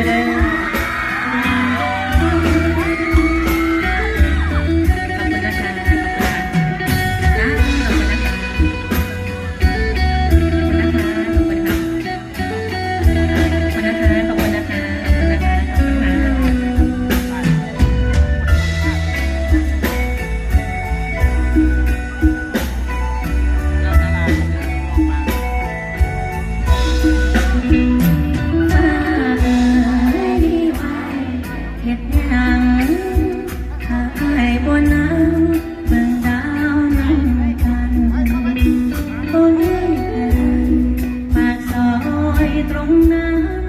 Amen. ตรงนั้น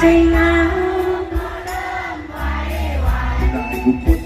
ใจหนาวก็เริ่มไหวไหวได้น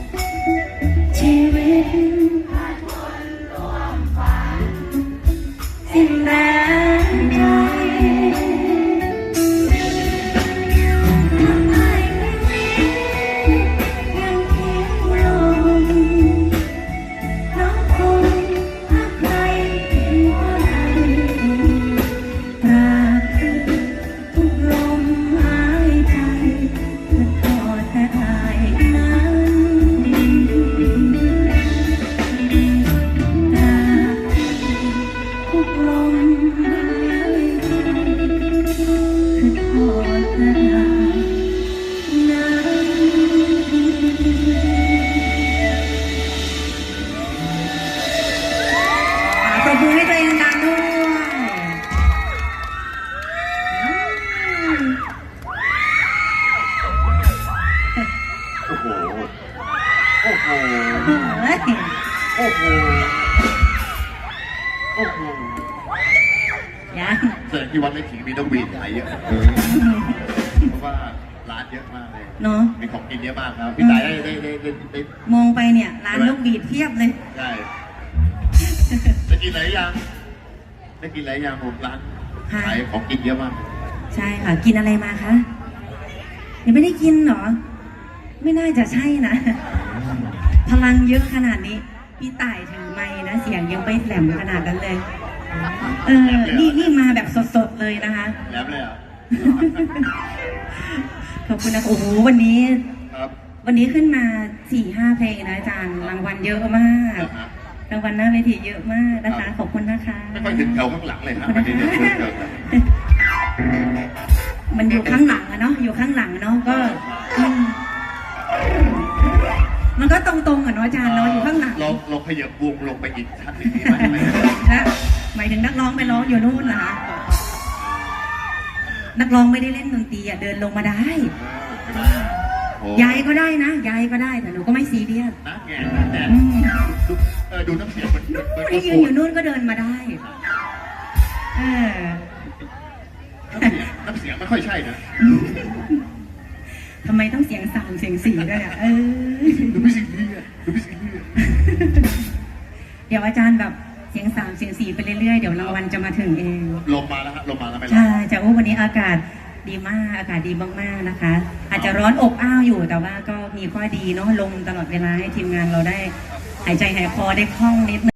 โอ้โหเฮ้ยโอ้โหโอ้โหยังแสดงที่วัดไม่ขิงมีนกหวีดขายเยอะเพราะว่าร้านเยอะมากเลยเนาะมีของกินเยอะมากครับพี่ตายได้ได้ได้ได้ได้มองไปเนี่ย ร้านลูกบีดเพียบเลยได้ได้กินอะไรยังได้กินอะไรยังผมร้านค่ะขายของกินเยอะมากใช่ค่ะกินอะไรมาคะยังไม่ได้กินเหรอ ไม่น่าจะใช่นะ พลังเยอะขนาดนี้ พี่ต่ายถือไม้นะ เสียงยังไม่แหลมขนาดนั้นเลย เออ นี่นี่มาแบบสดๆเลยนะคะ แล้วเลยเหรอะขอบคุณนะโอ้โหวันนี้ ครับวันนี้ขึ้นมาสี่ห้าเพลงนะอาจารย์รางวัลเยอะมากนะฮะรางวัลหน้าเวทีเยอะมากนะครัคะบขอบคุณนะคะไม่ค่อยถึงแถวข้างหลังเลยฮะไม่ได้เดินเดินเดินมันอยู่ข้างหลังอะเนาะอยู่ข้างหลังเนาะก็อืม มันก็ตรงๆอะเนาะอาจารย์เนาะอยู่ข้างหลังลองลองขยับวงลงไปอีกชั้นหนึ่งดีไหมไม่นะหมายถึงนักร้องไปร้องอยู่นู่นนะคะนักร้องไม่ได้เล่นดนตรีอะเดินลงมาได้โอ้ยายก็ได้นะยายก็ได้แต่หนูก็ไม่ซีเรียสนะแง่นะแง่อืมดูเออดูน้ำเสียงมันมันมันให้ยืนอยู่นู่นก็เดินมาได้เออน้ำเสียงน้ำเสียงไม่ค่อยใช่นะ ทำไมต้องเสียงสามเสียงสี่ด้วยอะเออ ดูพี่สิงห์ดีอะดูพี่สิงห์ดีอะเดี๋ยวอาจารย์แบบเสียงสามเสียงสี่ไปเรื่อยๆ เดี๋ยวรางวัลจะมาถึงเอง ลมมาแล้วฮะลมมาแล้วไหมล่ะใช่จะโอ้วันนี้อากาศดีมากอากาศดีมากๆนะคะ อาจจะร้อนอบอ้าวอยู่แต่ว่าก็มีข้อดีเนาะลมตลอดเวลาให้ทีมงานเราได้ หายใจหายคอได้คล่องนิดนึง